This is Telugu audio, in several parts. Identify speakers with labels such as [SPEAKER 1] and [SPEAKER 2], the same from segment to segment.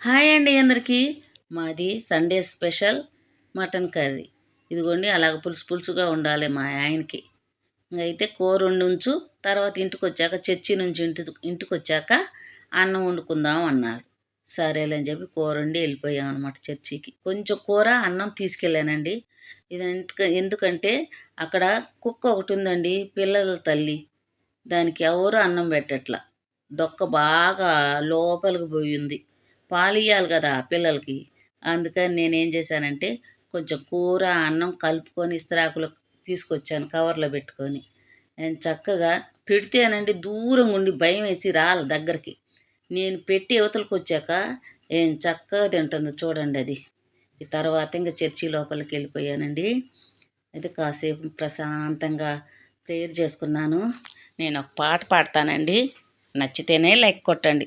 [SPEAKER 1] హాయ్ అండి అందరికీ. మాది సండే స్పెషల్ మటన్ కర్రీ. ఇదిగోండి అలాగ పులుసు పులుసుగా ఉండాలి మా ఆయనకి. అయితే కూర ఉంచు తర్వాత ఇంటికి వచ్చాక చర్చి నుంచి ఇంటి ఇంటికి వచ్చాక అన్నం వండుకుందాం అన్నాడు. సరేలే అని చెప్పి కూర వండి వెళ్ళిపోయాం అనమాట చర్చికి. కొంచెం కూర అన్నం తీసుకెళ్ళానండి. ఇది ఎందుకంటే అక్కడ కుక్క ఒకటి ఉందండి పిల్లల తల్లి. దానికి ఎవరు అన్నం పెట్టట్లా. డొక్క బాగా లోపలికి పోయింది పాలు ఇవ్వాలి కదా పిల్లలకి. అందుకని నేనేం చేశానంటే కొంచెం కూర అన్నం కలుపుకొని ఇస్త్రాకులు తీసుకొచ్చాను కవర్లో పెట్టుకొని. నేను చక్కగా పెడితేనండి దూరం ఉండి భయం వేసి రాలి దగ్గరికి. నేను పెట్టి యువతలకు వచ్చాక ఏం చక్కగా తింటుంది చూడండి అది. ఈ తర్వాత ఇంకా చర్చి లోపలికి వెళ్ళిపోయానండి. అయితే కాసేపు ప్రశాంతంగా ప్రేయర్ చేసుకున్నాను. నేను ఒక పాట పాడతానండి. నచ్చితేనే లైక్ కొట్టండి.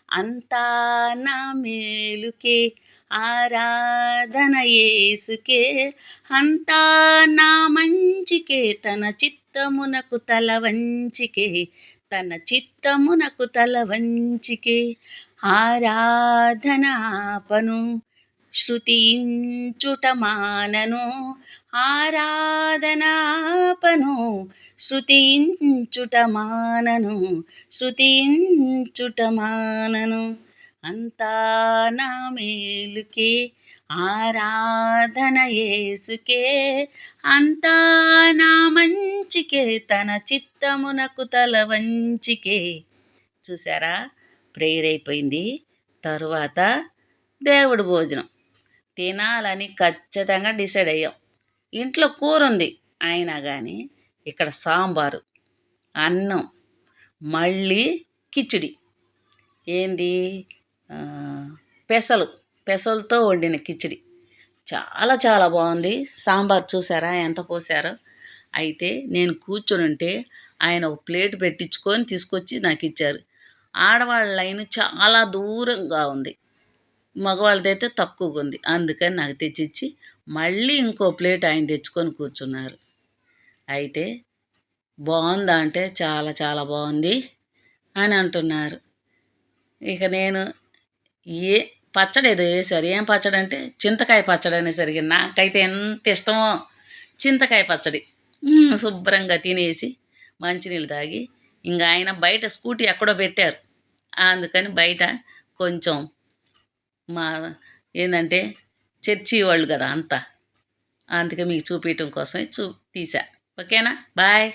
[SPEAKER 1] అంతా నా మేలుకే ఆరాధన యేసుకే. అంతా నా మంచికే తన చిత్తమునకు తల వంచికే తన చిత్తమునకు తల వంచికే. ఆరాధన ఆపను మానను ఆరాధనాపను. శృతించుట మానను అంతా నా మేలుకే ఆరాధన యేసుకే. అంతా నా మంచికే తన చిత్తమునకు తల వంచికే. చూసారా ప్రేయర్ అయిపోయింది తరువాత దేవుడు భోజనం. తినాలని ఖచ్చితంగా డిసైడ్ అయ్యాం. ఇంట్లో కూర ఉంది అయినా కానీ ఇక్కడ సాంబారు అన్నం మళ్ళీ కిచిడి. ఏంది? పెసలు పెసలతో వండిన కిచిడి. చాలా చాలా బాగుంది. సాంబార్ చూసారా? ఎంత పోసారో అయితే నేను కూర్చొని ఉంటే ఆయన ఒక ప్లేట్ పెట్టించుకొని తీసుకొచ్చి నాకు ఇచ్చారు. ఆడవాళ్ళ లైన్ చాలా దూరంగా ఉంది. మగవాళ్ళదైతే తక్కువగా ఉంది అందుకని నాకు తెచ్చిచ్చి మళ్ళీ ఇంకో ప్లేట్ ఆయన తెచ్చుకొని కూర్చున్నారు. అయితే బాగుందా అంటే చాలా చాలా బాగుంది అని అంటున్నారు. ఇక నేను ఏ పచ్చడి ఏదో వేసారు ఏం పచ్చడి అంటే చింతకాయ పచ్చడి అనేసరికి నాకైతే ఎంత ఇష్టమో చింతకాయ పచ్చడి. శుభ్రంగా తినేసి మంచినీళ్ళు తాగి ఇంకా ఆయన బయట స్కూటీ ఎక్కడో పెట్టారు. అందుకని బయట కొంచెం మా ఏంటంటే చర్చి వాళ్ళు కదా అంతా. అందుకే మీకు చూపించటం కోసమే చూ తీసా. ఓకేనా? బాయ్.